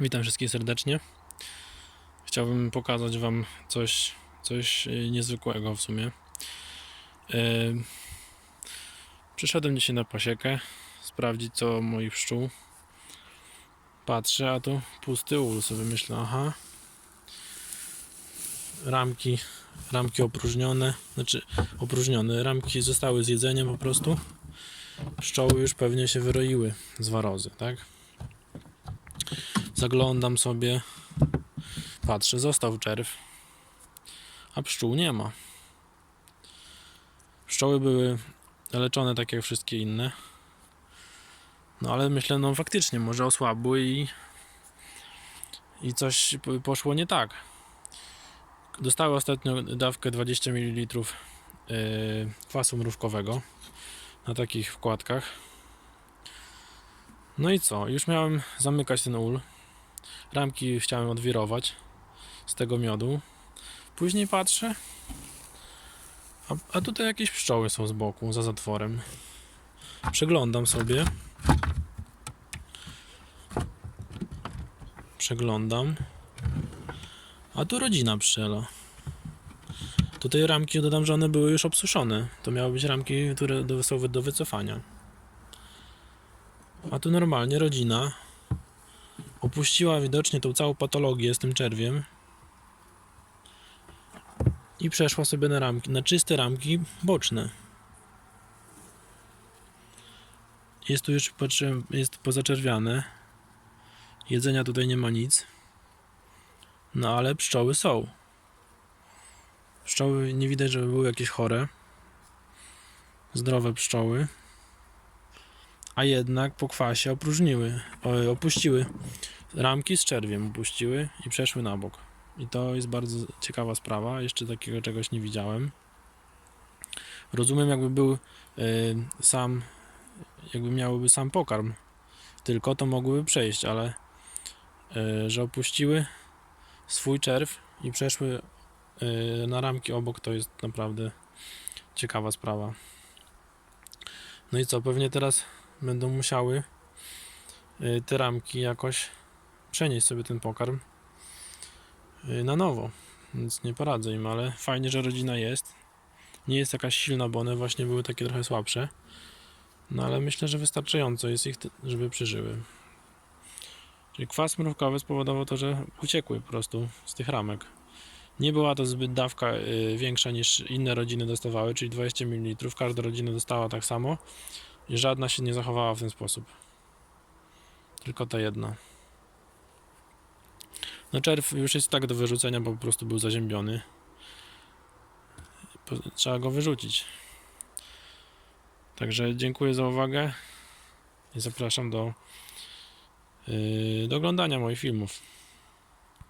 Witam wszystkich serdecznie. Chciałbym pokazać Wam coś, coś y, niezwykłego w sumie. Yy, Przyszedłem dzisiaj na pasiekę, sprawdzić co moich pszczół. Patrzę, a tu pusty ul. Sobie myślę, aha. Ramki, ramki opróżnione, znaczy opróżnione. Ramki zostały z jedzeniem po prostu. Pszczoły już pewnie się wyroiły z warozy, tak? Zaglądam sobie, patrzę, został czerw, a pszczół nie ma. Pszczoły były leczone tak jak wszystkie inne. No ale myślę, no faktycznie, może osłabły i, i coś po- poszło nie tak. Dostały ostatnio dawkę 20 ml yy, kwasu mrówkowego na takich wkładkach. No i co? Już miałem zamykać ten ul. Ramki chciałem odwirować z tego miodu. Później patrzę, a, a tutaj jakieś pszczoły są z boku, za zatworem. Przeglądam sobie. Przeglądam. A tu rodzina pszczela. Tutaj ramki, dodam, że one były już obsuszone. To miały być ramki, które są do wycofania. A tu normalnie rodzina opuściła widocznie tą całą patologię z tym czerwiem i przeszła sobie na ramki, na czyste ramki boczne. Jest tu już, patrzyłem, jest pozaczerwiane. Jedzenia tutaj nie ma nic. No ale pszczoły są. Pszczoły nie widać, żeby były jakieś chore. Zdrowe pszczoły. A jednak po kwasie opróżniły, opuściły ramki z czerwiem opuściły i przeszły na bok. I to jest bardzo ciekawa sprawa. Jeszcze takiego czegoś nie widziałem. Rozumiem, jakby był y, sam, jakby miałyby sam pokarm, tylko to mogłyby przejść, ale y, że opuściły swój czerw i przeszły y, na ramki obok, to jest naprawdę ciekawa sprawa. No i co, pewnie teraz będą musiały y, te ramki jakoś przenieść sobie ten pokarm y, na nowo. Więc nie poradzę im, ale fajnie, że rodzina jest. Nie jest jakaś silna, bo one właśnie były takie trochę słabsze. No ale myślę, że wystarczająco jest ich, żeby przeżyły. Czyli kwas mrówkowy spowodował to, że uciekły po prostu z tych ramek. Nie była to zbyt dawka y, większa niż inne rodziny dostawały, czyli 20 ml. Każda rodzina dostała tak samo i żadna się nie zachowała w ten sposób. Tylko ta jedna. No czerw już jest tak do wyrzucenia, bo po prostu był zaziębiony. Trzeba go wyrzucić. Także dziękuję za uwagę i zapraszam do, yy, do oglądania moich filmów.